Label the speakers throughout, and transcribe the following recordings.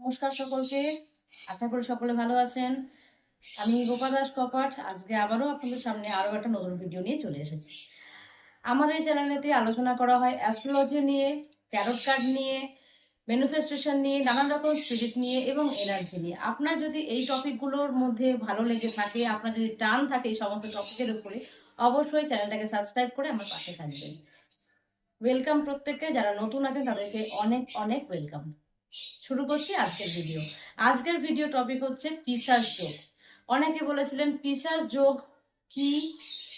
Speaker 1: নমস্কার সকলকে। আশা করি সকলে ভালো আছেন। আমি গোপা দাস কপাট। আজকে আবারও আপনাদের সামনে আরও একটা নতুন ভিডিও নিয়ে চলে এসেছি। আমার এই চ্যানেলেতে আলোচনা করা হয় অ্যাস্ট্রোলজি নিয়ে ট্যারোট কার্ড নিয়ে ম্যানিফেস্টেশন নিয়ে, নানান রকম স্পিরিট নিয়ে এবং এনার্জি নিয়ে। আপনার যদি এই টপিকগুলোর মধ্যে ভালো লেগে থাকে, আপনার যদি টান থাকে এই সমস্ত টপিকের উপরে, অবশ্যই চ্যানেলটাকে সাবস্ক্রাইব করে আমার পাশে থাকবেন। ওয়েলকাম প্রত্যেককে। যারা নতুন আছেন তাদেরকে অনেক অনেক ওয়েলকাম শুরু করছি আজকের ভিডিও আজকের ভিডিও টপিক হচ্ছে পিসাস যোগ। অনেকে বলেছিলেন পিসাস যোগ কি?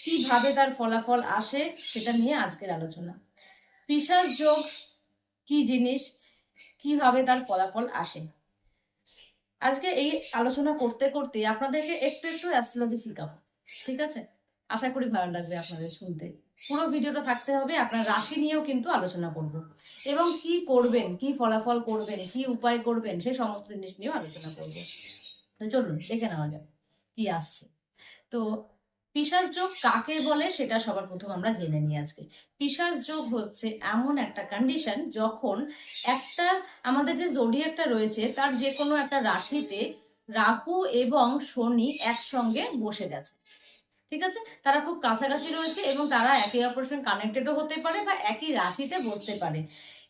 Speaker 1: কীভাবে তার ফলাফল আসে? সেটা নিয়ে আজকের আলোচনা। পিসাস যোগ কি জিনিস? কীভাবে তার ফলাফল আসে? আজকে এই আলোচনা করতে করতে আপনাদেরকে একটু একটু অ্যাস্ট্রোলজি শিখাবো। ঠিক আছে? আশা করি ভালো লাগবে আপনাদের শুনতে। পুরো ভিডিওটা থাকতে হবে আপনার রাশি নিয়েও কিন্তু আলোচনা করব। এবং কি করবেন, কি ফলাফল করবেন, কি উপায় করবেন, সে সমস্ত জিনিস নিয়েও আলোচনা করব। তো চলুন, দেখে নেওয়া যাক কি আসছে। তো পিসাস যোগ কাকে বলে সেটা সবার প্রথম আমরা জেনে নিই আজকে। পিসাস যোগ হচ্ছে এমন একটা কন্ডিশন যখন একটা, আমাদের যে জডি একটা রয়েছে তার যে কোনো একটা রাশিতে রাহু এবং শনি একসঙ্গে বসে গেছে। ঠিক আছে? তারা খুব কাছাকাছি রয়েছে এবং তারা একে অপরের সঙ্গে কানেক্টেডও হতে পারে বা একই রাশিতে বসতে পারে।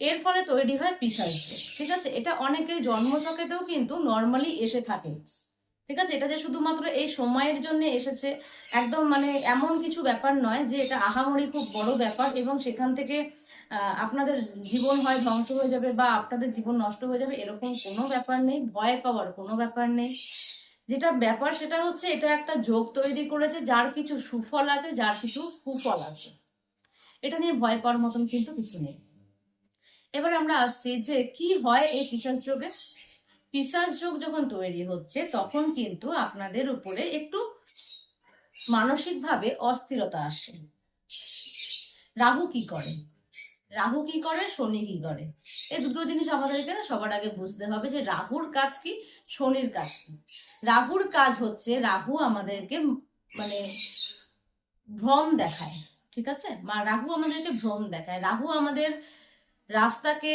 Speaker 1: এর ফলে তৈরি হয় যোগ ঠিক আছে? এটা অনেকের জন্মচকেতেও কিন্তু নর্মালি এসে থাকে। ঠিক আছে? এটা যে শুধুমাত্র এই সময়ের জন্য এসেছে, একদম মানে এমন কিছু ব্যাপার নয় যে এটা আহামরি খুব বড় ব্যাপার এবং সেখান থেকে আপনাদের জীবন হয় ধ্বংস হয়ে যাবে বা আপনাদের জীবন নষ্ট হয়ে যাবে, এরকম কোনো ব্যাপার নেই। ভয় পাওয়ার কোনো ব্যাপার নেই। যেটা ব্যাপার সেটা হচ্ছে এটা একটা যোগ তৈরি করেছে, যার কিছু সুফল আছে, যার কিছু কুফল আছে। এটা নিয়ে ভয় পাওয়ার মতন কিন্তু কিছু নেই। এবার আমরা আসছি যে কি হয় এই পিসাজ যোগে? পিসাজ যোগ যখন তৈরি হচ্ছে, তখন কিন্তু আপনাদের উপরে একটু মানসিকভাবে অস্থিরতা আসে। রাহু কি করে? রাহু কি করে? শনি কি করে? এই দুটো জিনিস আমাদেরকে সবার আগে বুঝতে হবে যে রাহুর কাজ কি? শনির কাজ কি? রাহুর কাজ হচ্ছে রাহু আমাদেরকে মানে ভ্রম দেখায়, ঠিক আছে? মা রাহু আমাদেরকে ভ্রম দেখায়। রাহু আমাদের রাস্তাকে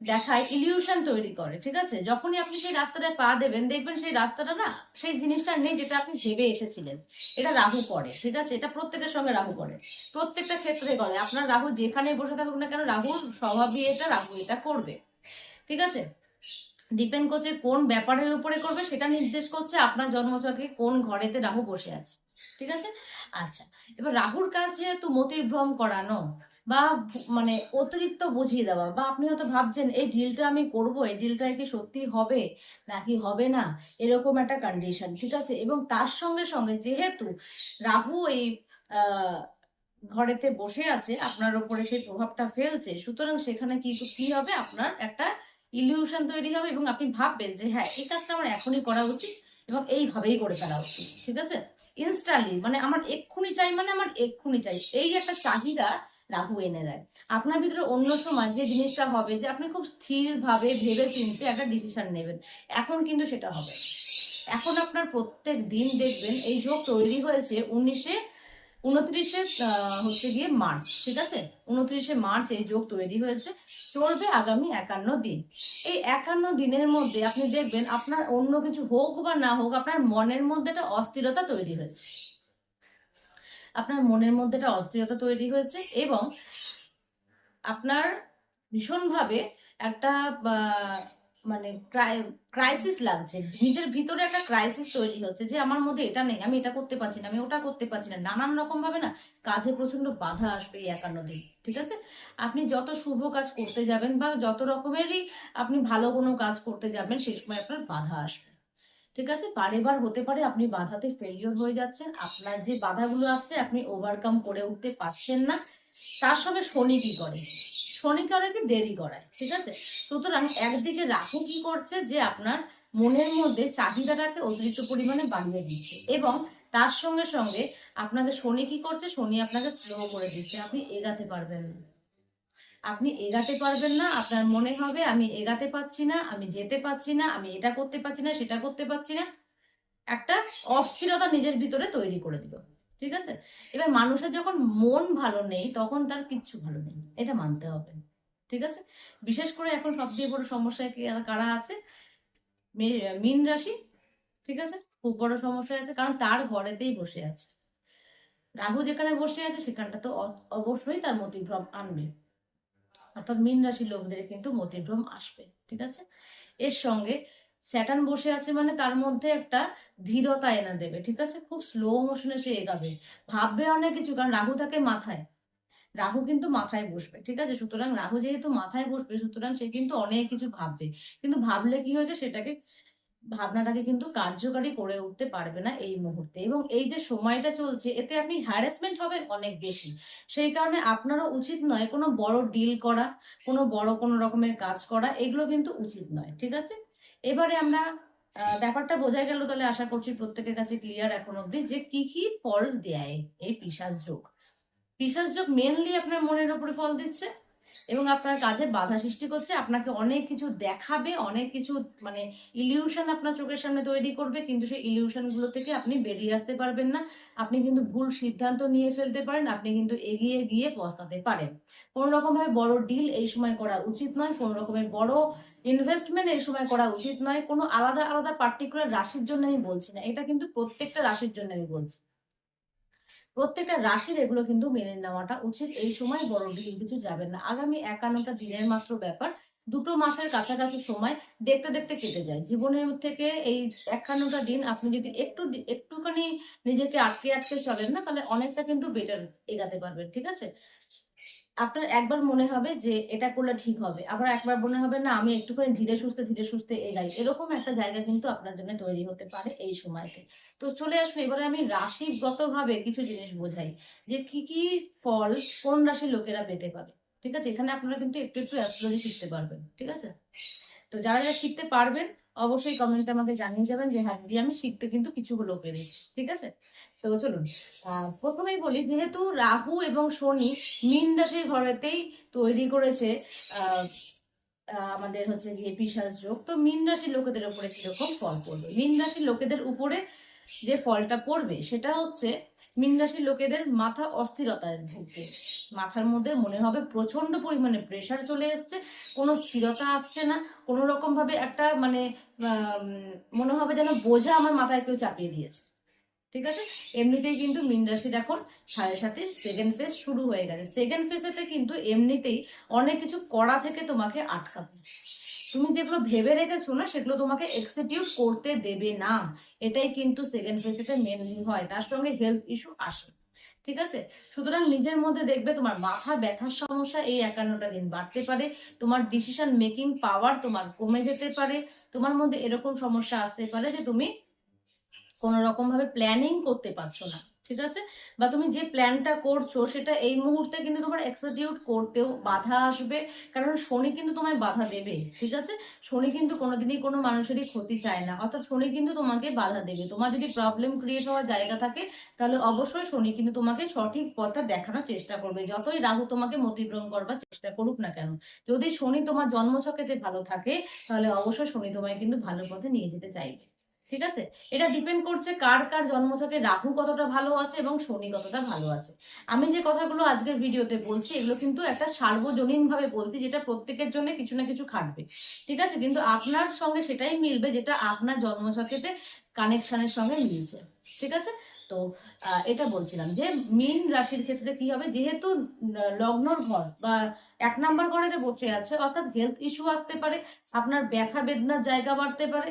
Speaker 1: দেখায় ইলিউশন তৈরি করে, ঠিক আছে? যখনই আপনি সেই রাস্তাটায় পা দেবেন, দেখবেন সেই রাস্তাটা না, সেই জিনিসটা নেই যেটা আপনি ভেবে এসেছিলেন। এটা রাহু করে, ঠিক আছে? এটা প্রত্যেকের সঙ্গে রাহু করে। প্রত্যেকটা ক্ষেত্রে করে। আপনার রাহু যেখানে বসে থাকুক না কেন, রাহুর স্বভাবই এটা, রাহু এটা করবে। ঠিক আছে? ডিপেন্ড করছে কোন ব্যাপারের উপরে করবে, সেটা নির্দেশ করছে আপনার জন্মছকে কোন ঘরেতে রাহু বসে আছে। ঠিক আছে? আচ্ছা এবার রাহুর কাজ যেহেতু মতিভ্রম করানো বা মানে অতিরিক্ত বুঝিয়ে দেওয়া, বা আপনি হয়তো ভাবছেন, এই ডিলটা আমি করব, এই ডিলটা কি সত্যি হবে, নাকি হবে না? এরকম একটা কন্ডিশন ঠিক আছে? এবং তার সঙ্গে সঙ্গে যেহেতু রাহু এই ঘরেতে বসে আছে, আপনার উপরে সেই প্রভাবটা ফেলছে, সুতরাং সেখানে কি কি হবে? আপনার একটা ইলিউশন তৈরি হবে এবং আপনি ভাববেন যে হ্যাঁ এই কাজটা আমার এখনই করা উচিত এবং এইভাবেই করে ফেলা উচিত। ঠিক আছে? ইনস্টালি মানে আমার এক্ষুনি চাই মানে আমার এক্ষুনি চাই। এই একটা চাহিদা রাহু এনে দেয়। আপনার ভিতরে অন্য সময় যে জিনিসটা হবে যে আপনি খুব স্থিরভাবে ভেবে চিনতে একটা ডিসিশন নেবেন, এখন কিন্তু সেটা হবে। এখন আপনার প্রত্যেক দিন দেখবেন এই যোগ তৈরি হয়েছে উনিশে উনত্রিশে হচ্ছে গিয়ে মার্চ, ঠিক আছে? উনত্রিশে মার্চ এই যোগ তৈরি হয়েছে। চলবে আগামী একান্ন দিন। এই একান্ন দিনের মধ্যে আপনি দেখবেন আপনার অন্য কিছু হোক বা না হোক, আপনার মনের মধ্যে একটা অস্থিরতা তৈরি হয়েছে। আপনার মনের মধ্যে একটা অস্থিরতা তৈরি হয়েছে এবং আপনার ভীষণভাবে একটা মানে ক্রাইসিস লাগছে। নিজের ভিতরে একটা ক্রাইসিস তৈরি হচ্ছে যে আমার মধ্যে এটা নেই, আমি এটা করতে পারছি না, আমি ওটা করতে পারছি না। নানান রকম ভাবে না কাজে প্রচণ্ড বাধা আসবে এই একান্ন দিন, ঠিক আছে? আপনি যত শুভ কাজ করতে যাবেন বা যত রকমেরই আপনি ভালো কোনো কাজ করতে যাবেন সেই সময় আপনার বাধা আসবে। ঠিক আছে? বারেবার হতে পারে আপনি বাধাতে ফেলিওর হয়ে যাচ্ছেন, আপনার যে বাধাগুলো আসছে আপনি ওভারকাম করে উঠতে পারছেন না, তার সঙ্গে শনি কি করে শনি করে দেরি করায় ঠিক আছে? সুতরাং একদিকে রাহু কি করছে যে আপনার মনের মধ্যে চাহিদাটাকে অতিরিক্ত পরিমাণে বাড়িয়ে দিচ্ছে এবং তার সঙ্গে সঙ্গে আপনাকে শনি কি করছে শনি আপনাকে স্লো করে দিচ্ছে। আপনি এগাতে পারবেন না। আপনি এগাতে পারবেন না আপনার মনে হবে আমি এগাতে পারছি না আমি যেতে পারছি না আমি এটা করতে পারছি না সেটা করতে পারছি না। একটা অস্থিরতা নিজের ভিতরে তৈরি করে দিল। ঠিক আছে? এবার মানুষের যখন মন ভালো নেই, তখন তার কিচ্ছু ভালো নেই। এটা মানতে হবে, ঠিক আছে? বিশেষ করে এখন সবচেয়ে বড় সমস্যা কি কারা আছে? মীন রাশি, ঠিক আছে? খুব বড় সমস্যা আছে, কারণ তার ঘরেতেই বসে আছে। রাহু যেখানে বসে আছে, সেখানটা তো অবশ্যই তার মতিভ্রম আনবে। অর্থাৎ মীন রাশির লোকদের কিন্তু মতিভ্রম আসবে, ঠিক আছে? এর সঙ্গে স্যাটার্ন বসে আছে মানে তার মধ্যে একটা ধীরতা এনে দেবে, ঠিক আছে? খুব স্লো মোশনে সে এগাবে। ভাববে অনেক কিছু, কারণ রাহু থাকে মাথায়। রাহু কিন্তু মাথায় বসবে, ঠিক আছে? সুতরাং রাহু যেহেতু মাথায় বসবে, সুতরাং সে কিন্তু অনেক কিছু ভাববে। কিন্তু ভাবলে কি হয়েছে? সেটাকে ভাবনাটাকে কিন্তু কার্যকারী করে উঠতে পারবে না এই মুহূর্তে। এবং এই যে সময়টা চলছে, এতে আপনি হ্যারাসমেন্ট হবে অনেক বেশি। সেই কারণে আপনারও উচিত নয় কোনো বড় ডিল করা, কোনো বড় কোনো রকমের কাজ করা, এগুলো কিন্তু উচিত নয়, ঠিক আছে? এবারে আমরা ব্যাপারটা বোঝা গেল তাহলে আশা করছি প্রত্যেকের কাছে ক্লিয়ার এখন অব্দি যে কি কি ফল দেয় এই পিশাচ যোগ। পিশাচ যোগ মেনলি আপনার মনের উপরে ফল দিচ্ছে। এবং আপনার কাজে বাধা সৃষ্টি করছে, আপনাকে অনেক কিছু দেখাবে, অনেক কিছু মানে ইলিউশন আপনার চোখের সামনে তৈরি করবে, কিন্তু সেই ইলিউশনগুলো থেকে আপনি বেরিয়ে আসতে পারবেন না। আপনি কিন্তু ভুল সিদ্ধান্ত নিয়ে ফেলতে পারেন, আপনি কিন্তু এগিয়ে গিয়ে পৌঁছাতে পারেন। কোন রকম ভাবে বড় ডিল এই সময় করা উচিত নয়, কোন রকমের বড় ইনভেস্টমেন্ট এই সময় করা উচিত নয়। কোনো আলাদা আলাদা পার্টিকুলার রাশির জন্য আমি বলছি না, এটা কিন্তু প্রত্যেকটা রাশির জন্য আমি বলছি। প্রত্যেকটা রাশির এগুলো কিন্তু মেনে নেওয়াটা উচিত। এই সময় বড় ডিল কিছু যাবে না। আগামী একান্নটা দিনের মাত্র ব্যাপার। দুটো মাসের কাছাকাছি সময় দেখতে দেখতে কেটে যায়। জীবনের থেকে এই একান্নটা দিন আপনি যদি একটু একটুখানি নিজেকে আটকে আটকে চলেন না, তাহলে অনেকটা কিন্তু বেটার এগাতে পারবেন, ঠিক আছে? আপনার একবার মনে হবে যে এটা করলে ঠিক হবে। আবার একবার মনে হবে, না, আমি একটুখানি ধীরে সুস্থে ধীরে সুস্থে এগাই। এরকম একটা জায়গা কিন্তু আপনার জন্য তৈরি হতে পারে এই সময়তে। তো চলে আসবে এবারে আমি রাশিগত ভাবে কিছু জিনিস বোঝাই যে কি কি ফল কোন রাশির লোকেরা পেতে পারে। ঠিক আছে? এখানে আপনারা কিন্তু একটু একটু অ্যাস্ট্রোলজি শিখতে পারবেন। ঠিক আছে? তো যারা যারা শিখতে পারবেন অবশ্যই কমেন্টে আমাকে জানিয়ে যাবেন যে হ্যাঁ আমি শিখতে কিন্তু কিছু হলেও পেরেছি, ঠিক আছে? তো চলুন প্রথমেই বলি, যেহেতু রাহু এবং শনি মীন রাশির ঘরেতেই তৈরি করেছে আমাদের হচ্ছে গিয়ে পিশাচ যোগ, তো মীন রাশির লোকেদের উপরে কীরকম ফল পড়বে? মীন রাশির লোকেদের উপরে যে ফলটা পড়বে, সেটা হচ্ছে মীন রাশির লোকেদের মাথা অস্থিরতায় ভুগবে মাথার মধ্যে মনে হবে প্রচণ্ড পরিমাণে প্রেশার চলে এসছে, কোনো স্থিরতা আসছে না, কোনো রকম ভাবে একটা মানে মনে হবে যেন বোঝা আমার মাথায় কেউ চাপিয়ে দিয়েছে। ঠিক আছে? এমনিতেই কিন্তু মীন রাশির এখন সাড়ে সাথে সেকেন্ড ফেজ শুরু হয়ে গেছে। সেকেন্ড ফেজেতে কিন্তু এমনিতেই অনেক কিছু করা থেকে তোমাকে আটকাবে। তুমি যেগুলো ভেবে রেখেছো না, সেগুলো তোমাকে এক্সিকিউট করতে দেবে না। এটাই কিন্তু সেকেন্ড ফেজেতে মেনলি হয়। তার সঙ্গে হেলথ ইস্যু আসে। ঠিক আছে? সুতরাং নিজের মধ্যে দেখবে তোমার মাথা ব্যথার সমস্যা, এই একান্নটা দিন বাড়তে পারে। তোমার ডিসিশন মেকিং পাওয়ার তোমার কমে যেতে পারে। তোমার মধ্যে এরকম সমস্যা আসতে পারে যে তুমি কোনো রকম ভাবে প্ল্যানিং করতে পারছ না। ঠিক আছে? বা তুমি যে প্ল্যানটা করছ, সেটা এই মুহূর্তে কিন্তু তোমার এক্সিকিউট করতেও বাধা আসবে। কারণ শনি কিন্তু তোমায় বাধা দেবে, ঠিক আছে? শনি কিন্তু কোনোদিনই কোনো মানুষেরই ক্ষতি চায় না। অর্থাৎ শনি কিন্তু তোমাকে বাধা দেবে। তোমার যদি প্রবলেম ক্রিয়েট হওয়ার জায়গা থাকে, তাহলে অবশ্যই শনি কিন্তু তোমাকে সঠিক পথটা দেখানোর চেষ্টা করবে। যতই রাহু তোমাকে মতিভ্রম করবার চেষ্টা করুক না কেন, যদি শনি তোমার জন্মছকেতে ভালো থাকে, তাহলে অবশ্যই শনি তোমায় কিন্তু ভালো পথে নিয়ে যেতে চাইবে। ঠিক আছে? এটা ডিপেন্ড করছে কার কার জন্ম জন্মছকে রাহু কতটা ভালো আছে এবং শনি কতটা ভালো আছে। আমি যে কথাগুলো আজকের ভিডিওতে বলছি, এগুলো কিন্তু একটা সার্বজনীন ভাবে বলছি, যেটা প্রত্যেকের জন্য কিছু না কিছু খাটবে। ঠিক আছে? কিন্তু আপনার সঙ্গে সেটাই মিলবে যেটা আপনার জন্মছকেতে কানেকশনের সঙ্গে মিলছে। ঠিক আছে? তো এটা বলছিলাম যে মীন রাশির ক্ষেত্রে কি হবে? যেহেতু লগ্নর ঘর বা এক নাম্বার ঘরেতে বসে আছে, অর্থাৎ হেলথ ইস্যু আসতে পারে, আপনার ব্যথা বেদনার জায়গা বাড়তে পারে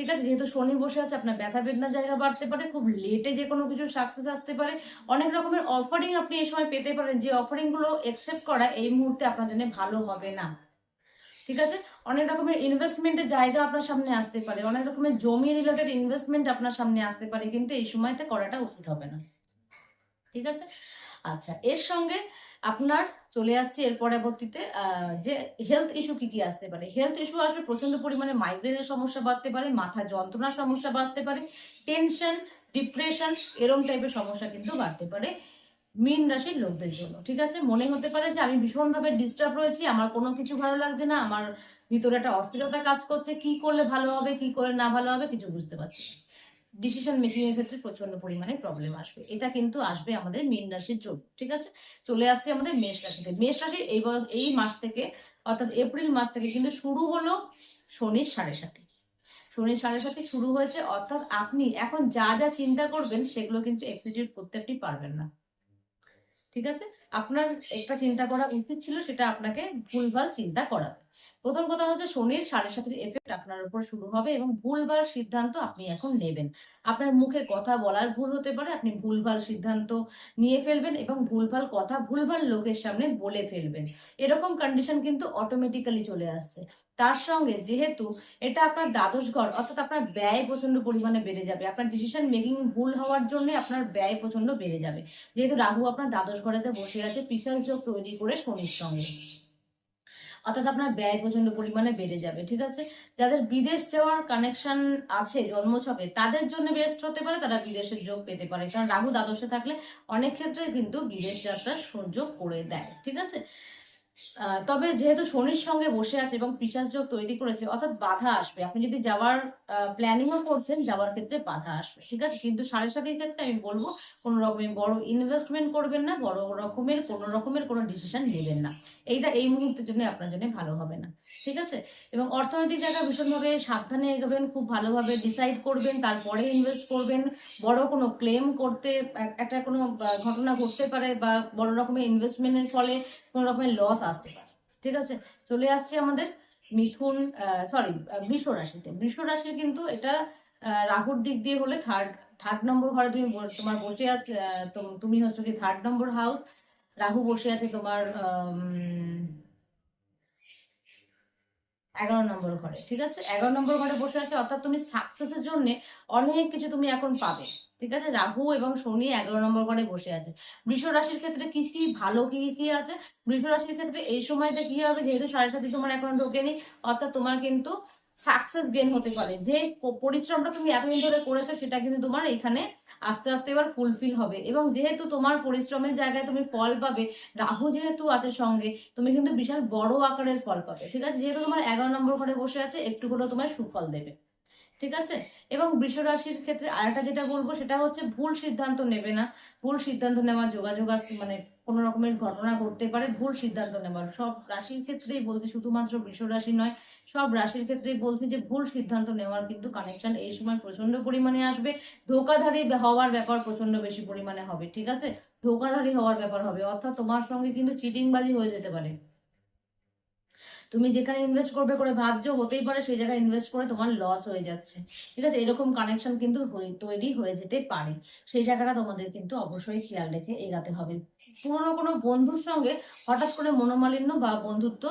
Speaker 1: ঠিক আছে, যেহেতু শনি বসে আছে, আপনার ব্যথা বেদনার জায়গা বাড়তে পারে, খুব লেটে যে কোনো কিছু সাকসেস আসতে পারে। অনেক রকমের অফারিং আপনি এই সময় পেতে পারেন। যে অফারিংগুলো একসেপ্ট করা এই মুহূর্তে আপনার জন্য ভালো হবে না। ঠিক আছে? অনেক রকমের ইনভেস্টমেন্টের জায়গা আপনার সামনে আসতে পারে। অনেক রকমের জমি রিলেটেড ইনভেস্টমেন্ট আপনার সামনে আসতে পারে। কিন্তু এই সময়তে করাটা উচিত হবে না। ঠিক আছে? আচ্ছা এর সঙ্গে আপনার চলে আসছে এর পরবর্তীতে যে হেলথ ইস্যু কি কি আসতে পারে? হেলথ ইস্যু আসবে প্রচণ্ড পরিমাণে মাইগ্রেনের সমস্যা বাড়তে পারে, মাথা যন্ত্রণার সমস্যা বাড়তে পারে টেনশন ডিপ্রেশন এরম টাইপের সমস্যা কিন্তু বাড়তে পারে মীন রাশির লোকদের জন্য, ঠিক আছে? মনে হতে পারে যে আমি ভীষণভাবে ডিস্টার্ব রয়েছি, আমার কোনো কিছু ভালো লাগছে না, আমার ভিতরে একটা অস্থিরতা কাজ করছে, কি করলে ভালো হবে, কি করে না ভালো হবে, কিছু বুঝতে পারছি না। ডিসিশন মেকিং এর ক্ষেত্রে প্রচণ্ড পরিমাণে প্রবলেম আসবে। এটা কিন্তু আসবে আমাদের মীন রাশির জন্য, ঠিক আছে? চলে আসছে আমাদের মেষ রাশিতে। মেষ রাশির এই এই মাস থেকে, অর্থাৎ এপ্রিল মাস থেকে কিন্তু শুরু হলো শনির সাড়ে সাথে শনির সাড়ে সাথে শুরু হয়েছে, অর্থাৎ আপনি এখন যা যা চিন্তা করবেন, সেগুলো কিন্তু এক্সিকিউট করতে আপনি পারবেন না। ঠিক আছে? আপনার একটা চিন্তা করা উচিত ছিল, সেটা আপনাকে ভুলভাল চিন্তা করাবে। প্রথম কথা হচ্ছে শনির সাড়ে সাতের এফেক্ট আপনার উপর শুরু হবে এবং ভুলভাল সিদ্ধান্ত আপনি এখন নেবেন। আপনার মুখে কথা বলার ভুল হতে পারে, আপনি ভুলভাল সিদ্ধান্ত নিয়ে ফেলবেন এবং ভুলভাল কথা ভুলভাল লোকের সামনে বলে ফেলবেন। এরকম কন্ডিশন কিন্তু অটোমেটিক্যালি চলে আসছে। তার সঙ্গে যেহেতু এটা আপনার দ্বাদশ ঘর, অর্থাৎ আপনার ব্যয় প্রচণ্ড পরিমাণে বেড়ে যাবে। আপনার ডিসিশন মেকিং ভুল হওয়ার জন্য আপনার ব্যয় প্রচণ্ড বেড়ে যাবে। যেহেতু রাহু আপনার দ্বাদশ ঘরেতে বসে আছে পিসাল যোগ তৈরি করে শনির সঙ্গে। অর্থাৎ আপনার ব্যয় প্রচণ্ড পরিমাণে বেড়ে যাবে, ঠিক আছে? যাদের বিদেশ যাওয়ার কানেকশন আছে, জন্মছকে, তাদের জন্য বেস্ট হতে পারে, তারা বিদেশের যোগ পেতে পারে। কারণ রাহু দ্বাদশে থাকলে অনেক ক্ষেত্রে কিন্তু বিদেশ যাত্রার সুযোগ করে দেয়, ঠিক আছে? তবে যেহেতু শনির সঙ্গে বসে আছে এবং পিসাস যোগ তৈরি করেছে, অর্থাৎ বাধা আসবে। আপনি যদি যাওয়ার প্ল্যানিংও করছেন, যাওয়ার ক্ষেত্রে বাধা আসবে, ঠিক আছে? কিন্তু সাড়ে সাতের ক্ষেত্রে আমি বলব, কোনো রকমের বড় ইনভেস্টমেন্ট করবেন না, বড় রকমের, কোনো রকমের কোনো ডিসিশন নেবেন না। এইটা এই মুহূর্তের জন্য আপনার জন্য ভালো হবে না, ঠিক আছে? এবং অর্থনৈতিক জায়গা ভীষণভাবে সাবধানে এগোবেন, খুব ভালোভাবে ডিসাইড করবেন, তারপরে ইনভেস্ট করবেন। বড় কোনো ক্লেম করতে, একটা কোনো ঘটনা ঘটতে পারে বা বড় রকমের ইনভেস্টমেন্টের ফলে কোনো রকমের লস আসতে পারে। ঠিক আছে? চলে আসছে আমাদের মিথুন সরি বৃষ রাশিতে। বৃষ রাশির কিন্তু এটা রাহুর দিক দিয়ে হলে থার্ড থার্ড নম্বর ঘরে তুমি তোমার বসে আছে তুমি হচ্ছে কি থার্ড নম্বর হাউস রাহু বসে আছে তোমার এগারো নম্বর ঘরে। ঠিক আছে? এগারো নম্বর ঘরে বসে আছে, অর্থাৎ তুমি সাকসেসের জন্য অনেক কিছু তুমি এখন পাবে। ঠিক আছে? রাহু এবং শনি এগারো নম্বর ঘরে বসে আছে। বৃষ রাশির ক্ষেত্রে কি কি ভালো কি কি আছে? বৃষ রাশির ক্ষেত্রে এই সময়টা কি হবে? যেহেতু সাড়ে সাথে তোমার এখন ঢোকেনি, অর্থাৎ তোমার কিন্তু সাকসেস গেন হতে পারে। যে পরিশ্রমটা তুমি এতদিন ধরে করেছ, সেটা কিন্তু তোমার এখানে আস্তে আস্তে এবার ফুলফিল হবে। এবং যেহেতু তোমার পরিশ্রমের জায়গায় তুমি ফল পাবে, রাহু যেহেতু আছে সঙ্গে, তুমি কিন্তু বিশাল বড় আকারের ফল পাবে। ঠিক আছে? যেহেতু তোমার এগারো নম্বর ঘরে বসে আছে, একটু হলেও তোমার সুফল দেবে। ঠিক আছে? এবং বৃষ রাশির ক্ষেত্রে আরেকটা যেটা বলব সেটা হচ্ছে ভুল সিদ্ধান্ত নেবে না। ভুল সিদ্ধান্ত নেওয়ার যোগাযোগ মানে কোনো রকমের ঘটনা ঘটতে পারে, ভুল সিদ্ধান্ত নেওয়ার সব রাশির ক্ষেত্রেই বলছি, শুধুমাত্র বৃষ রাশি নয়, সব রাশির ক্ষেত্রেই বলছি যে ভুল সিদ্ধান্ত নেওয়ার কিন্তু কানেকশন এই সময় প্রচণ্ড পরিমাণে আসবে। ধোকাধারী হওয়ার ব্যাপার প্রচণ্ড বেশি পরিমাণে হবে, ঠিক আছে? ধোকাধারী হওয়ার ব্যাপার হবে, অর্থাৎ তোমার সঙ্গে কিন্তু চিটিংবাজি হয়ে যেতে পারে। তুমি যেখানে ইনভেস্ট করবে করে ভাবছ, হতেই পারে সেই জায়গায় ইনভেস্ট করে তোমার লস হয়ে যাচ্ছে। ঠিক আছে? এরকম কানেকশন কিন্তু তৈরি হয়ে যেতে পারে। সেই জায়গাটা তোমাদের কিন্তু অবশ্যই খেয়াল রেখে এগাতে হবে। পুরোনো কোনো বন্ধুর সঙ্গে হঠাৎ করে মনোমালিন্য বা বন্ধুত্ব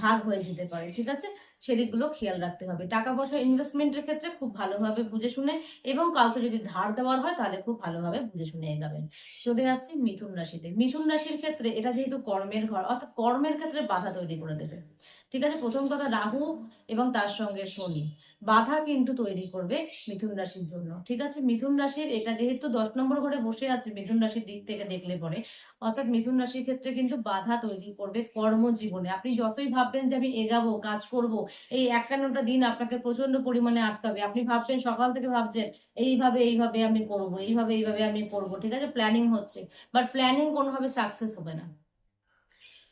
Speaker 1: ভাগ হয়ে যেতে পারে। ঠিক আছে? সেদিকগুলো খেয়াল রাখতে হবে। টাকা পয়সা ইনভেস্টমেন্টের ক্ষেত্রে খুব ভালোভাবে বুঝে শুনে এবং কাউকে যদি ধার দেওয়ার হয় তাহলে খুব ভালোভাবে বুঝে শুনে এগাবেন চলে আসছি মিথুন রাশিতে। মিথুন রাশির ক্ষেত্রে এটা যেহেতু কর্মের ঘর, অর্থাৎ কর্মের ক্ষেত্রে বাধা তৈরি করে দেবে। ঠিক আছে, প্রথম কথা রাহু এবং তার সঙ্গে শনি। বাধা কিন্তু তৈরি করবে মিথুন রাশির জন্য। ঠিক আছে, মিথুন রাশির এটা যেহেতু দশ নম্বর ঘরে বসে আছে, মিথুন রাশির দিক থেকে দেখলে পরে। অর্থাৎ মিথুন রাশির ক্ষেত্রে কিন্তু বাধা তৈরি করবে কর্মজীবনে। আপনি যতই ভাববেন যে আমি এগাবো, কাজ করব এই একান্নটা দিন আপনাকে প্রচণ্ড পরিমাণে আটকাবে। আপনি ভাবছেন সকাল থেকে ভাবছেন, এইভাবে এইভাবে আমি করব, এইভাবে এইভাবে আমি করব। ঠিক আছে? প্ল্যানিং হচ্ছে। বাট প্ল্যানিং কোনোভাবে সাকসেস হবে না।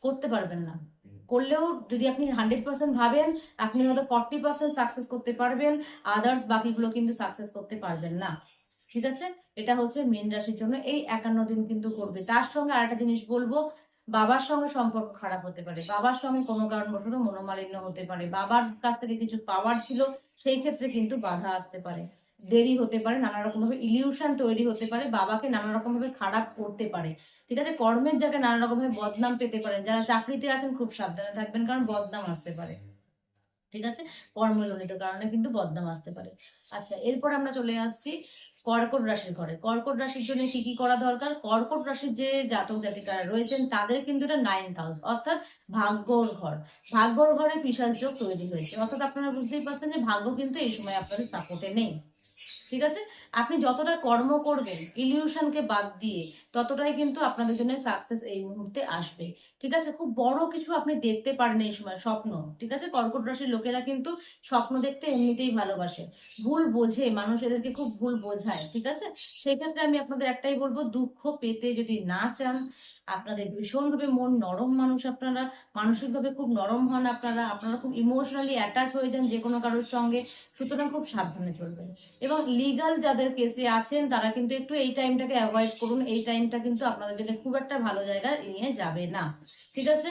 Speaker 1: করতে পারবেন না। করলেও যদি আপনি হান্ড্রেড পার্সেন্ট ভাবেন, আপনি হয়তো ফর্টি পার্সেন্ট সাকসেস করতে পারবেন। আদার্স বাকিগুলো কিন্তু সাকসেস করতে পারবেন না। ঠিক আছে? এটা হচ্ছে মীন রাশির জন্য। এই একান্ন দিন কিন্তু করবে। তার সঙ্গে আরেকটা জিনিস বলব বাবার সঙ্গে সম্পর্ক খারাপ হতে পারে, বাবার সঙ্গে কোনো কারণবশত মনোমালিন্য হতে পারে, বাবার কাছ থেকে কিছু পাওয়ার ছিল, সেই ক্ষেত্রে কিন্তু বাধা আসতে পারে। দেরি হতে পারে, নানা রকম ভাবে ইলিউশন তৈরি হতে পারে, বাবাকে নানা রকম ভাবে খারাপ করতে পারে। ঠিক আছে, কর্মের জায়গায় নানা রকম ভাবে বদনাম পেতে পারেন, যারা চাকরিতে আছেন খুব সাবধানে থাকবেন, কারণ বদনাম আসতে পারে। ঠিক আছে, কর্মজনিত কারণে কিন্তু বদনাম আসতে পারে। আচ্ছা এরপর আমরা চলে আসছি কর্কট রাশির ঘরে। কর্কট রাশির জন্য কি কি করা দরকার? কর্কট রাশির যে জাতক জাতিকারা রয়েছেন, তাদের কিন্তু এটা নাইন্থ হাউস অর্থাৎ ভাগ্যর ঘর। ভাগ্যর ঘরে বিশাল যোগ তৈরি হয়েছে। অর্থাৎ আপনারা বুঝতেই পারছেন যে ভাগ্য কিন্তু এই সময় আপনাদের সাপোর্টে নেই। ঠিক আছে? আপনি যতটা কর্ম করবেন ইলিউশনকে বাদ দিয়ে ততটাই কিন্তু আপনাদের জন্য সাকসেস এই মুহূর্তে আসবে। ঠিক আছে? খুব বড় কিছু আপনি দেখতে পারেন এই সময়, স্বপ্ন। ঠিক আছে? কর্কট রাশির লোকেরা কিন্তু স্বপ্ন দেখতে এমনিতেই ভালোবাসে। ভুল বোঝে, মানুষ এদেরকে খুব ভুল বোঝায়। ঠিক আছে? সেই ক্ষেত্রে আমি আপনাদের একটাই বলব, দুঃখ পেতে যদি না চান, আপনাদের ভীষণভাবে মন নরম মানুষ আপনারা, মানসিকভাবে খুব নরম হন আপনারা আপনারা খুব ইমোশনালি অ্যাটাচ হয়ে যান যে কোনো কারোর সঙ্গে, সুতরাং খুব সাবধানে চলবেন। এবং লিগাল যাদের কেসে আছেন, তারা কিন্তু একটু এই টাইমটাকে অ্যাভয়েড করুন। এই টাইমটা কিন্তু আপনাদের জন্য খুব একটা ভালো জায়গা নিয়ে যাবে না। ঠিক আছে?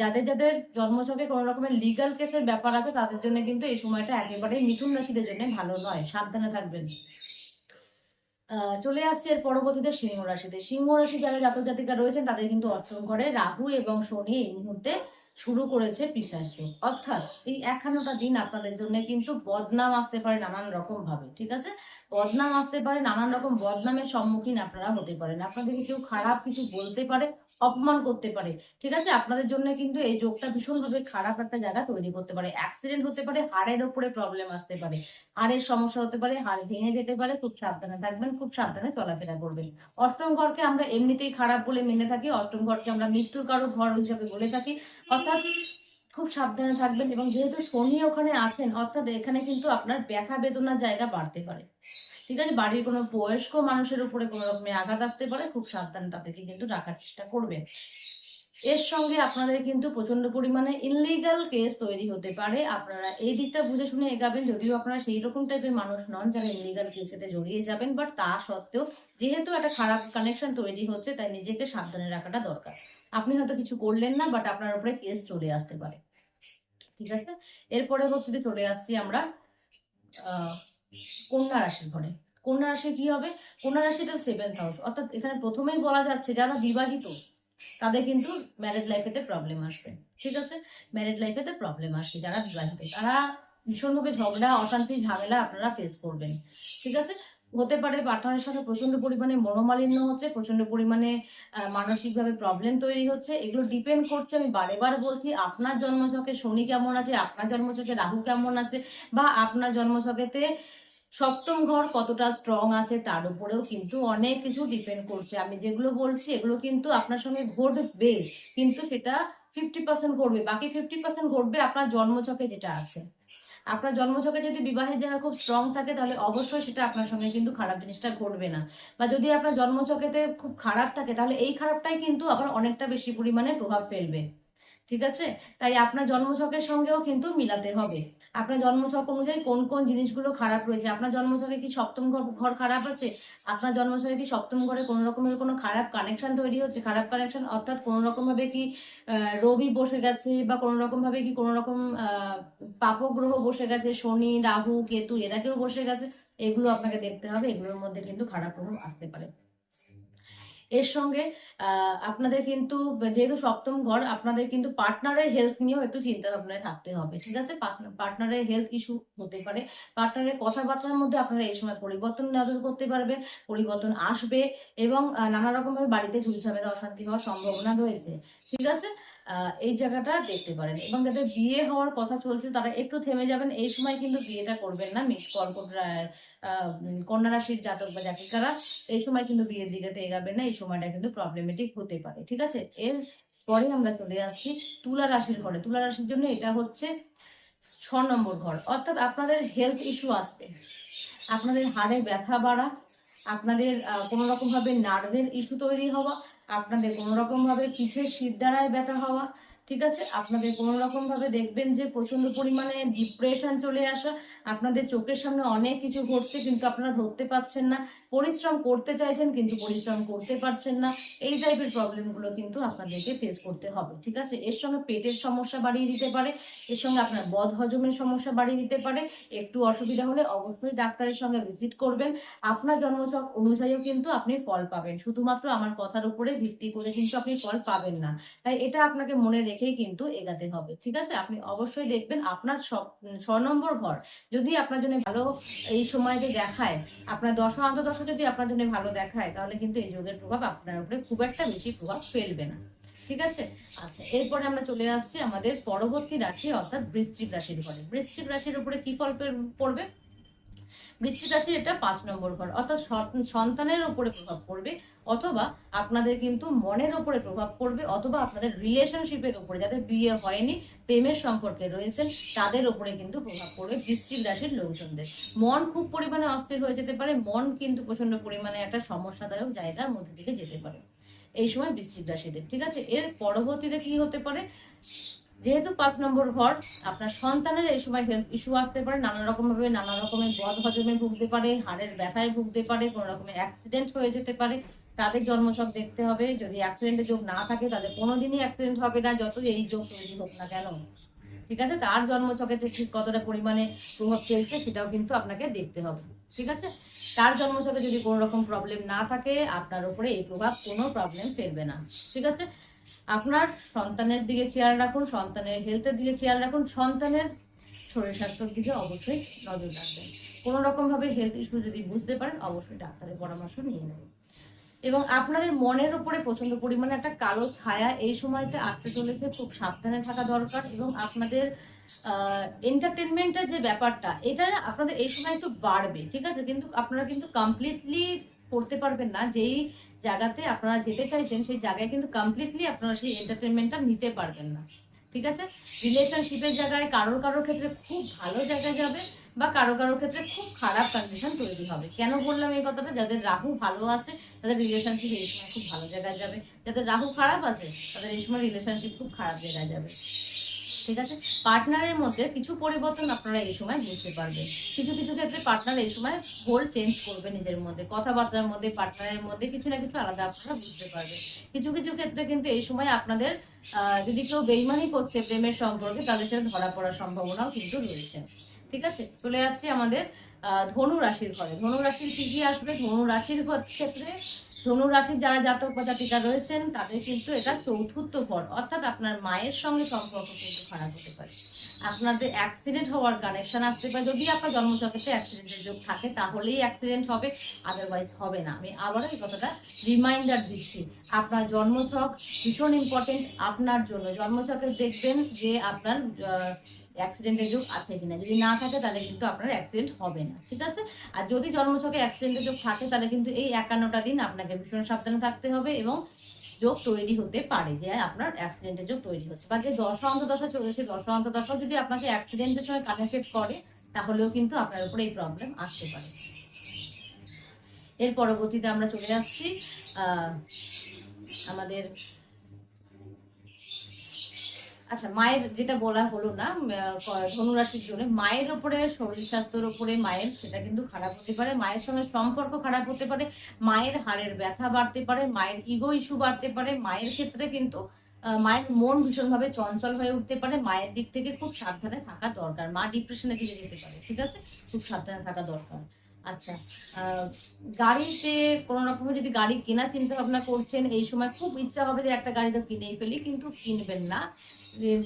Speaker 1: যাদের যাদের জন্মছকে কোনো রকমের লিগাল কেসের ব্যাপার আছে, তাদের জন্য কিন্তু এই সময়টা একেবারেই মিথুন রাশিদের জন্য ভালো নয়। সাবধানে থাকবেন। চলে আসছে এর পরবর্তীতে সিংহ রাশিতে। সিংহ রাশি যারা জাতক জাতিকা রয়েছেন, তাদের কিন্তু অষ্টম ঘরে রাহু এবং শনি এই মুহূর্তে শুরু করেছে যোগ অর্থাৎ এই একখানোটা দিন আপনাদের জন্য কিন্তু বদনাম আসতে পারে নানান রকম ভাবে, ঠিক আছে? বদনাম আসতে পারে নানান রকম বদনামের সম্মুখীন আপনারা হতে পারেন। আপনাদেরকে কেউ খারাপ কিছু বলতে পারে, অপমান করতে পারে, ঠিক আছে? আপনাদের জন্য কিন্তু এই যোগটা ভীষণভাবে খারাপ একটা জায়গা তৈরি করতে পারে। অ্যাক্সিডেন্ট হতে পারে, হাড়ের ওপরে প্রবলেম আসতে পারে। হাড়ের সমস্যা হতে পারে, হাড় ভেঙে যেতে পারে, খুব সাবধানে থাকবেন, খুব সাবধানে চলাফেরা করবেন। অষ্টম ঘরকে আমরা এমনিতেই খারাপ বলে মেনে থাকি, অষ্টম ঘরকে আমরা মৃত্যুর কারও ঘর হিসাবে বলে থাকি। অর্থাৎ খুব সাবধানে থাকবেন এবং যেহেতু শনি ওখানে আছেন, অর্থাৎ এখানে কিন্তু আপনার ব্যথা বেদনার জায়গা বাড়তে পারে। ঠিক আছে? বাড়ির কোনো বয়স্ক মানুষের উপরে কোনো রকমের আঘাত আসতে পারে, খুব সাবধানে তাদেরকে কিন্তু রাখার চেষ্টা করবেন। এর সঙ্গে আপনাদের কিন্তু প্রচণ্ড পরিমাণে ইনলিগাল কেস তৈরি হতে পারে। আপনারা এই দিকটা বুঝে শুনে এগাবেন, যদিও আপনারা সেই রকম টাইপের মানুষ নন যারা ইনলিগাল কেসেতে জড়িয়ে যাবেন বাট তা সত্ত্বেও যেহেতু একটা খারাপ কানেকশন তৈরি হচ্ছে, তাই নিজেকে সাবধানে রাখাটা দরকার। আপনি হয়তো কিছু করলেন না বাট আপনার উপরে কেস চলে আসতে পারে। ঠিক আছে? এরপরে পরবর্তীতে চলে আসছি আমরা কন্যা রাশির ঘরে। কন্যা রাশি কি হবে? কন্যা রাশিটা সেভেন্থ হাউস অর্থাৎ এখানে প্রথমেই বলা যাচ্ছে যারা বিবাহিত তাদের কিন্তু ম্যারিড লাইফেতে প্রবলেম আসবে, ঠিক আছে? ম্যারেড লাইফেতে প্রবলেম আসবে যারা বিবাহিত তারা ভীষণভাবে ঝগড়া, অশান্তি, ঝামেলা আপনারা ফেস করবেন, ঠিক আছে? হতে পারে পার্টনারের সাথে প্রচণ্ড পরিমাণে মনোমালিন্য হচ্ছে প্রচণ্ড পরিমাণে মানসিকভাবে প্রবলেম তৈরি হচ্ছে। এগুলো ডিপেন্ড করছে, আমি বারে বার বলছি, আপনার জন্মছকে শনি কেমন আছে, আপনার জন্মছকে রাহু কেমন আছে, বা আপনার জন্মছকেতে সপ্তম ঘর কতটা স্ট্রং আছে তার উপরেও কিন্তু অনেক কিছু ডিপেন্ড করছে। আমি যেগুলো বলছি, এগুলো কিন্তু আপনার সঙ্গে ঘটবে, কিন্তু সেটা ফিফটি পার্সেন্ট ঘটবে। বাকি ফিফটি পার্সেন্ট ঘটবে আপনার জন্মছকে যেটা আছে। আপনার জন্মছকে যদি বিবাহের জায়গা খুব স্ট্রং থাকে, তাহলে অবশ্যই সেটা আপনার সঙ্গে কিন্তু খারাপ জিনিসটা ঘটবে না। বা যদি আপনার জন্মছকেতে খুব খারাপ থাকে, তাহলে এই খারাপটাই কিন্তু আবার অনেকটা বেশি পরিমাণে প্রভাব ফেলবে। ঠিক আছে? তাই আপনার জন্মছকের সঙ্গেও কিন্তু মিলাতে হবে। আপনার জন্মছক অনুযায়ী কোন কোন জিনিসগুলো খারাপ রয়েছে? আপনার জন্মছকে কি সপ্তম ঘর ঘর খারাপ আছে? আপনার জন্মছকে কি সপ্তম ঘরে কোনো রকমের কোনো খারাপ কানেকশন তৈরি হচ্ছে? খারাপ কানেকশন অর্থাৎ কোনো রকম ভাবে কি রবি বসে গেছে বা কোনো রকম ভাবে কি কোনো রকম পাপগ্রহ বসে গেছে? শনি, রাহু, কেতু এরা কেউ বসে গেছে? এগুলো আপনাকে দেখতে হবে। এগুলোর মধ্যে কিন্তু খারাপ প্রভাব আসতে পারে। এর সঙ্গে আপনাদের কিন্তু যেহেতু সপ্তম ঘর আপনাদের কিন্তু পার্টনারের হেলথ নিয়েও একটু চিন্তা ভাবনায় থাকতে হবে ঠিক আছে? পার্টনারের হেলথ ইস্যু হতে পারে। পার্টনারের কথাবার্তার মধ্যে আপনারা এই সময় পরিবর্তন নজর করতে পারবেন পরিবর্তন আসবে এবং নানা রকম ভাবে বাড়িতে ঝুলঝামেলা অশান্তি হওয়ার সম্ভাবনা রয়েছে ঠিক আছে? এই জায়গাটা দেখতে পারেন এবং যাদের বিয়ে হওয়ার কথা চলছে তারা একটু থেমে যাবেন এই সময় কিন্তু বিয়েটা করবেন না মিস কর্কট রা- আহ, উম, কন্যা রাশির জাতক বা জাতিকারা, এই সময় কিন্তু বিয়ের দিকে তো এগাবেন না, এই সময়টা কিন্তু প্রবলেমেটিক হতে পারে, ঠিক আছে? এর পরে আমরা চলে যাচ্ছি তুলা রাশির ঘরে। তুলা রাশির জন্য এটা হচ্ছে ছ নম্বর ঘর। অর্থাৎ আপনাদের হেলথ ইস্যু আসবে। আপনাদের হাড়ে ব্যথা বাড়া, আপনাদের কোনো রকম ভাবে নার্ভের ইস্যু তৈরি হওয়া, আপনাদের কোনো রকম ভাবে পিঠের শিরদাঁড়ায় ব্যথা হওয়া ঠিক আছে? আপনাদের কোনো রকম ভাবে দেখবেন যে প্রচণ্ড পরিমাণে ডিপ্রেশন চলে আসা, আপনাদের চোখের সামনে অনেক কিছু ঘটছে কিন্তু আপনারা ধরতে পারছেন না। পরিশ্রম করতে চাইছেন কিন্তু পরিশ্রম করতে পারছেন না। এই টাইপের প্রবলেমগুলো কিন্তু আপনাদেরকে ফেস করতে হবে, ঠিক আছে? এর সঙ্গে পেটের সমস্যা বাড়িয়ে দিতে পারে, এর সঙ্গে আপনার বদ হজমের সমস্যা বাড়িয়ে দিতে পারে। একটু অসুবিধা হলে অবশ্যই ডাক্তারের সঙ্গে ভিজিট করবেন। আপনার জন্মছক অনুযায়ীও কিন্তু আপনি ফল পাবেন। শুধুমাত্র আমার কথার উপরে ভিত্তি করে কিন্তু আপনি ফল পাবেন না। তাই এটা আপনাকে মনে রেখেই কিন্তু এগাতে হবে। ঠিক আছে? আপনি অবশ্যই দেখবেন আপনার ছ নম্বর ঘর যদি আপনার জন্য ভালো এই সময়টা দেখায়, আপনার দশ অন্তদশ যদি আপনার জন্য ভালো দেখায়, তাহলে কিন্তু এই যোগের প্রভাব আপনার উপরে খুব একটা বেশি প্রভাব ফেলবে না। ঠিক আছে? আচ্ছা এরপরে আমরা চলে আসছি আমাদের পরবর্তী রাশি, অর্থাৎ বৃশ্চিক রাশির ঘরে। বৃশ্চিক রাশির উপরে কি ফল পড়বে? বৃশ্চিক রাশির এটা পাঁচ নম্বর ঘর। অর্থাৎ সন- সন্তানের উপরে প্রভাব পড়বে, অথবা আপনাদের কিন্তু মনের উপরে প্রভাব পড়বে, অথবা আপনাদের রিলেশনশিপের উপরে, যাদের বিয়ে হয়নি, প্রেমের সম্পর্কে রয়েছেন, তাদের উপরে কিন্তু প্রভাব পড়বে বৃশ্চিক রাশির লোকজনদের। মন খুব পরিমাণে অস্থির হয়ে যেতে পারে, মন কিন্তু প্রচণ্ড পরিমাণে একটা সমস্যাদায়ক জায়গার মধ্যে দিকে যেতে পারে। এই সময় বৃশ্চিক রাশিদের, ঠিক আছে? এর পরবর্তীতে কি হতে পারে? যেহেতু পাঁচ নম্বর ঘর আপনার সন্তানের এই সময় হেলথ ইস্যু আসতে পারে, নানা রকম ভাবে নানা রকমের বদ হজমে ভুগতে পারে, হাড়ের ব্যথায় ভুগতে পারে, কোনো রকমের অ্যাক্সিডেন্ট হয়ে যেতে পারে, তাদের জন্মছক দেখতে হবে। যদি অ্যাক্সিডেন্টের যোগ না থাকে তাদের কোনোদিনই অ্যাক্সিডেন্ট হবে না, যত এই যোগ তৈরি হোক না কেন। ঠিক আছে? তার জন্মছকেতে ঠিক কতটা পরিমাণে প্রভাব ফেলছে, সেটাও কিন্তু আপনাকে দেখতে হবে। ঠিক আছে? তার জন্মছকে যদি কোনো রকম প্রবলেম না থাকে, আপনার উপরে এই প্রভাব কোনো প্রবলেম ফেলবে না। ঠিক আছে? আপনার সন্তানের দিকে খেয়াল রাখুন, সন্তানের হেলথের দিকে খেয়াল রাখুন, সন্তানের শরীর স্বাস্থ্যের দিকে অবশ্যই নজর রাখবেন। কোনো রকম ভাবে হেলথ ইস্যু যদি বুঝতে পারেন, অবশ্যই ডাক্তারের পরামর্শ নিয়ে নেবেন। এবং আপনাদের মনের উপরে প্রচণ্ড পরিমাণে একটা কালো ছায়া এই সময়তে আসতে চলেছে, খুব সাবধানে থাকা দরকার এবং আপনাদের এন্টারটেনমেন্টের যে ব্যাপারটা, এটা আপনাদের এই সময় একটু বাড়বে, ঠিক আছে? কিন্তু আপনারা কিন্তু কমপ্লিটলি করতে পারবেন না, যেই জায়গাতে আপনারা যেতে চাইছেন, সেই জায়গায় কিন্তু কমপ্লিটলি আপনারা সেই এন্টারটেনমেন্টটা নিতে পারবেন না। ঠিক আছে? রিলেশনশিপের জায়গায় কারোর কারোর ক্ষেত্রে খুব ভালো জায়গায় যাবে বা কারও কারোর ক্ষেত্রে খুব খারাপ কন্ডিশন তৈরি হবে। কেন বললাম এই কথাটা? যাদের রাহু ভালো আছে, তাদের রিলেশনশিপ এই সময় খুব ভালো জায়গায় যাবে। যাদের রাহু খারাপ আছে, তাদের এই সময় রিলেশনশিপ খুব খারাপ জায়গায় যাবে। ঠিক আছে? পার্টনারের মধ্যে কিছু পরিবর্তন আপনারা এই সময় বুঝতে পারবেন। কিছু কিছু ক্ষেত্রে পার্টনার এই সময় গোল চেঞ্জ করবে নিজের মধ্যে। কথাবার্তার মধ্যে পার্টনারের মধ্যে কিছু না কিছু আলাদা আপনারা বুঝতে পারবেন। কিছু কিছু ক্ষেত্রে কিন্তু এই সময় আপনাদের যদি কেউ বেইমানি করছে প্রেমের সম্পর্কে তাহলে সেটা ধরা পড়ার সম্ভাবনাও কিন্তু রয়েছে। ঠিক আছে? চলে আসছে আমাদের ধনু রাশির ঘরে। ধনু রাশির কি কি আসবে? ধনু রাশির ক্ষেত্রে ধনু রাশির যারা জাতক বা জাতিকা রয়েছেন, তাদের কিন্তু এটা চতুর্থ পর অর্থাৎ আপনার মায়ের সঙ্গে সম্পর্ক কিন্তু খারাপ হতে পারে। আপনাদের অ্যাক্সিডেন্ট হওয়ার কানেকশন আসতে পারে। যদি আপনার জন্মচক্রে অ্যাক্সিডেন্টের যোগ থাকে, তাহলেই অ্যাক্সিডেন্ট হবে আদারওয়াইজ হবে না। আমি আবারও এই কথাটা রিমাইন্ডার দিচ্ছি। আপনার জন্মচক ভীষণ ইম্পর্টেন্ট আপনার জন্য। জন্মছকে দেখবেন যে আপনার অ্যাক্সিডেন্টের যোগ আছে কিনা? যদি না থাকে, তাহলে কিন্তু আপনার অ্যাক্সিডেন্ট হবে না, ঠিক আছে? আর যদি জন্মছকে অ্যাক্সিডেন্টের যোগ থাকে, তাহলে কিন্তু এই একান্নটা দিন আপনাকে ভীষণ সাবধানে থাকতে হবে এবং যোগ তৈরি হতে পারে, যে আপনার অ্যাক্সিডেন্টের যোগ তৈরি হচ্ছে। বা যে দশা অন্তদশা চলেছে দশা অন্তদশা যদি আপনাকে অ্যাক্সিডেন্টের সঙ্গে কানেক্টেড করে, তাহলেও কিন্তু আপনার উপরে এই প্রবলেম আসতে পারে। এর পরবর্তীতে আমরা চলে আসছি আমাদের আচ্ছা মায়ের যেটা বলা হলো না ধনুরাশির জন্য, মায়ের ওপরে, শরীর স্বাস্থ্যের ওপরে, মায়ের সেটা কিন্তু খারাপ হতে পারে, মায়ের সঙ্গে সম্পর্ক খারাপ হতে পারে, মায়ের হাড়ের ব্যথা বাড়তে পারে, মায়ের ইগো ইস্যু বাড়তে পারে, মায়ের ক্ষেত্রে কিন্তু মায়ের মন ভীষণভাবে চঞ্চল হয়ে উঠতে পারে, মায়ের দিক থেকে খুব সাবধানে থাকা দরকার, মা ডিপ্রেশনে দিকে যেতে পারে, ঠিক আছে? খুব সাবধানে থাকা দরকার। আচ্ছা গাড়িতে কোনো রকমের যদি গাড়ি কেনা চিন্তা ভাবনা করছেন, এই সময় খুব ইচ্ছা হবে যে একটা গাড়ি তো কিনেই ফেলি, কিন্তু কিনবেন না।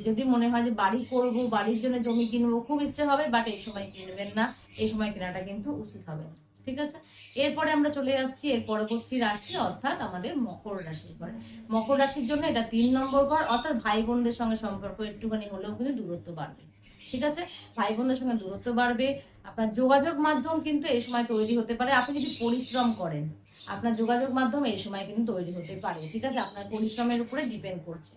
Speaker 1: যদি মনে হয় যে বাড়ি করব, বাড়ির জন্য জমি কিনবো, খুব ইচ্ছে হবে বাট এই সময় কিনবেন না। এই সময় কেনাটা কিন্তু উচিত হবে না। ঠিক আছে? এরপরে আমরা চলে যাচ্ছি এর পরবর্তী রাশি, অর্থাৎ আমাদের মকর রাশির ঘরে মকর রাশির জন্য এটা তিন নম্বর ঘর, অর্থাৎ ভাই বোনদের সঙ্গে সম্পর্ক একটুখানি হলেও কিন্তু দূরত্ব বাড়বে। ঠিক আছে? ভাই বোনদের সঙ্গে দূরত্ব বাড়বে আপনার যোগাযোগ মাধ্যম কিন্তু এই সময় তৈরি হতে পারে। আপনি যদি পরিশ্রম করেন, আপনার যোগাযোগ মাধ্যম এই সময় কিন্তু তৈরি হতে পারে। ঠিক আছে? আপনার পরিশ্রমের উপরে ডিপেন্ড করছে।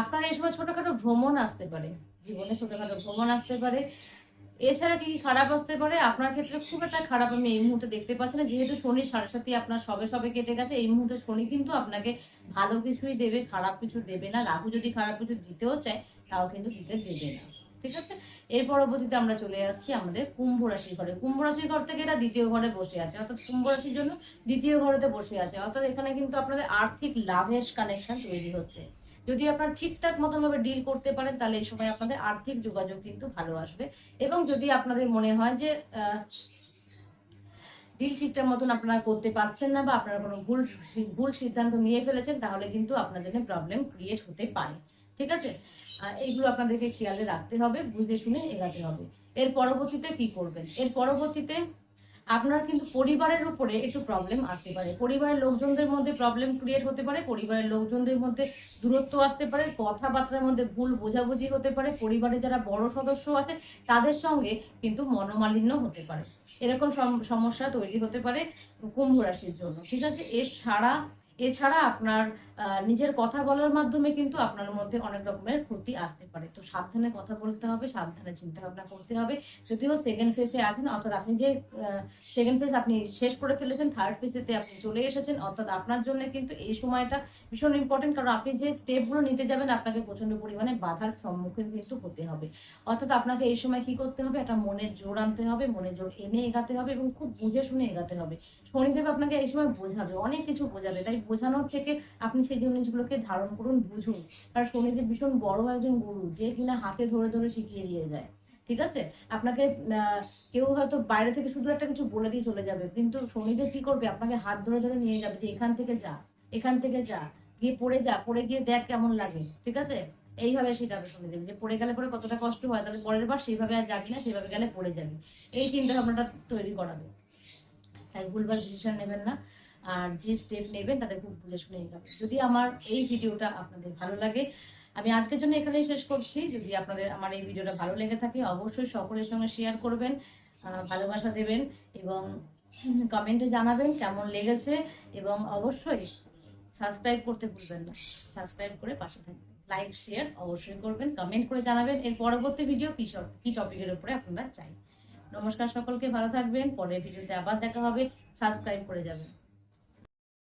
Speaker 1: আপনার এই সময় ছোটখাটো ভ্রমণ আসতে পারে, জীবনে ছোটখাটো ভ্রমণ আসতে পারে। এছাড়া কি কি খারাপ আসতে পারে? আপনার ক্ষেত্রে খুব একটা খারাপ আমি এই মুহূর্তে দেখতে পাচ্ছি না। যেহেতু শনি সাড়ে সাথে আপনার সবে সবে কেটে গেছে, এই মুহূর্তে শনি কিন্তু আপনাকে ভালো কিছুই দেবে, খারাপ কিছু দেবে না। রাহু যদি খারাপ কিছু দিতেও চায়, তাও কিন্তু দিতে দেবে না। ঠিক আছে এর পরবর্তীতে আমরা চলে আসছি আমাদের কুম্ভ রাশির ঘরে। কুম্ভ রাশির ঘর থেকে এটা দ্বিতীয় ঘরে বসে আছে। অর্থাৎ কুম্ভ রাশির জন্য দ্বিতীয় ঘরেতে বসে আছে। অর্থাৎ এখানে কিন্তু আপনাদের আর্থিক লাভের কানেকশন তৈরি হচ্ছে। যদি আপনারা ঠিকঠাক মতন ভাবে ডিল করতে পারেন, তাহলে এই সময় আপনাদের আর্থিক যোগাযোগ কিন্তু ভালো আসবে। এবং যদি আপনাদের মনে হয় যে ডিল ঠিকঠাক মতন আপনারা করতে পারছেন না বা আপনারা কোনো ভুল ভুল সিদ্ধান্ত নিয়ে ফেলেছেন, তাহলে কিন্তু আপনাদের প্রবলেম ক্রিয়েট হতে পারে। ঠিক আছে? এইগুলো আপনাদেরকে খেয়ালে রাখতে হবে, বুঝে শুনে এগাতে হবে। এর পরবর্তীতে কি করবেন? এর পরবর্তীতে আপনার কিন্তু পরিবারের উপরে একটু প্রবলেম আসতে পারে। পরিবারের লোকজনদের মধ্যে প্রবলেম ক্রিয়েট হতে পারে, পরিবারের লোকজনদের মধ্যে দূরত্ব আসতে পারে, কথাবার্তার মধ্যে ভুল বোঝাবুঝি হতে পারে পরিবারে যারা বড় সদস্য আছে, তাদের সঙ্গে কিন্তু মনোমালিন্য হতে পারে। এরকম সম- সমস্যা তৈরি হতে পারে কুম্ভ রাশির জন্য, ঠিক আছে? এর এছাড়া এছাড়া আপনার নিজের কথা বলার মাধ্যমে কিন্তু আপনার মধ্যে অনেক রকমের ক্ষতি আসতে পারে। তো সাবধানে কথা বলতে হবে, সাবধানে চিন্তা ভাবনা করতে হবে। যদিও সেকেন্ড ফেসে আছেন, অর্থাৎ আপনি যে সেকেন্ড ফেজ আপনি শেষ করে ফেলেছেন থার্ড ফেজেতে আপনি চলে এসেছেন, অর্থাৎ আপনার জন্য কিন্তু এই সময়টা ভীষণ ইম্পর্টেন্ট কারণ আপনি যে স্টেপগুলো নিতে যাবেন, আপনাকে প্রচণ্ড পরিমাণে বাধার সম্মুখীন কিন্তু হতে হবে। অর্থাৎ আপনাকে এই সময় কি করতে হবে? একটা মনের জোর আনতে হবে, মনের জোর এনে এগাতে হবে এবং খুব বুঝে শুনে এগাতে হবে। শনিদেব আপনাকে এই সময় বোঝাবে, অনেক কিছু বোঝাবে। তাই বোঝানোর থেকে আপনি সেই জিনিসগুলোকে ধারণ করুন, বুঝুন। কারণ শনিদেব ভীষণ বড় একজন গুরু, যে কিনা হাতে ধরে ধরে শিখিয়ে দিয়ে যায়। ঠিক আছে? আপনাকে কেউ হয়তো বাইরে থেকে শুধু একটা কিছু বলে দিয়ে চলে যাবে, কিন্তু শনিদেব কি করবে? আপনাকে হাত ধরে ধরে নিয়ে যাবে যে, এখান থেকে যা, এখান থেকে যা, গিয়ে পড়ে যা, পড়ে গিয়ে দেখ কেমন লাগে। ঠিক আছে? এইভাবে শেখাবে শনিদেব যে, পড়ে গেলে পরে কতটা কষ্ট হয়, তাহলে পরের বার সেইভাবে আর যাবি না, সেইভাবে গেলে পড়ে যাবি। এই চিন্তা ভাবনাটা তৈরি করাবে। তাই ভুলভাল ডিসিশন নেবেন না। আর যে স্টেপ নেবেন তাদের খুব বুঝে শুনে এগাবেন যদি আমার এই ভিডিওটা আপনাদের ভালো লাগে, আমি আজকের জন্য এখানেই শেষ করছি। যদি আপনাদের আমার এই ভিডিওটা ভালো লেগে থাকে, অবশ্যই সকলের সঙ্গে শেয়ার করবেন ভালোবাসা দেবেন এবং কমেন্টে জানাবেন কেমন লেগেছে এবং অবশ্যই সাবস্ক্রাইব করতে ভুলবেন না। সাবস্ক্রাইব করে পাশে থাকবেন। লাইক শেয়ার অবশ্যই করবেন কমেন্ট করে জানাবেন। এর পরবর্তী ভিডিও কী সব, কী টপিকের উপরে আপনারা চাই নমস্কার সকলকে ভালো থাকবেন। পরের ভিডিওতে আবার দেখা হবে। সাবস্ক্রাইব করে যাবেন।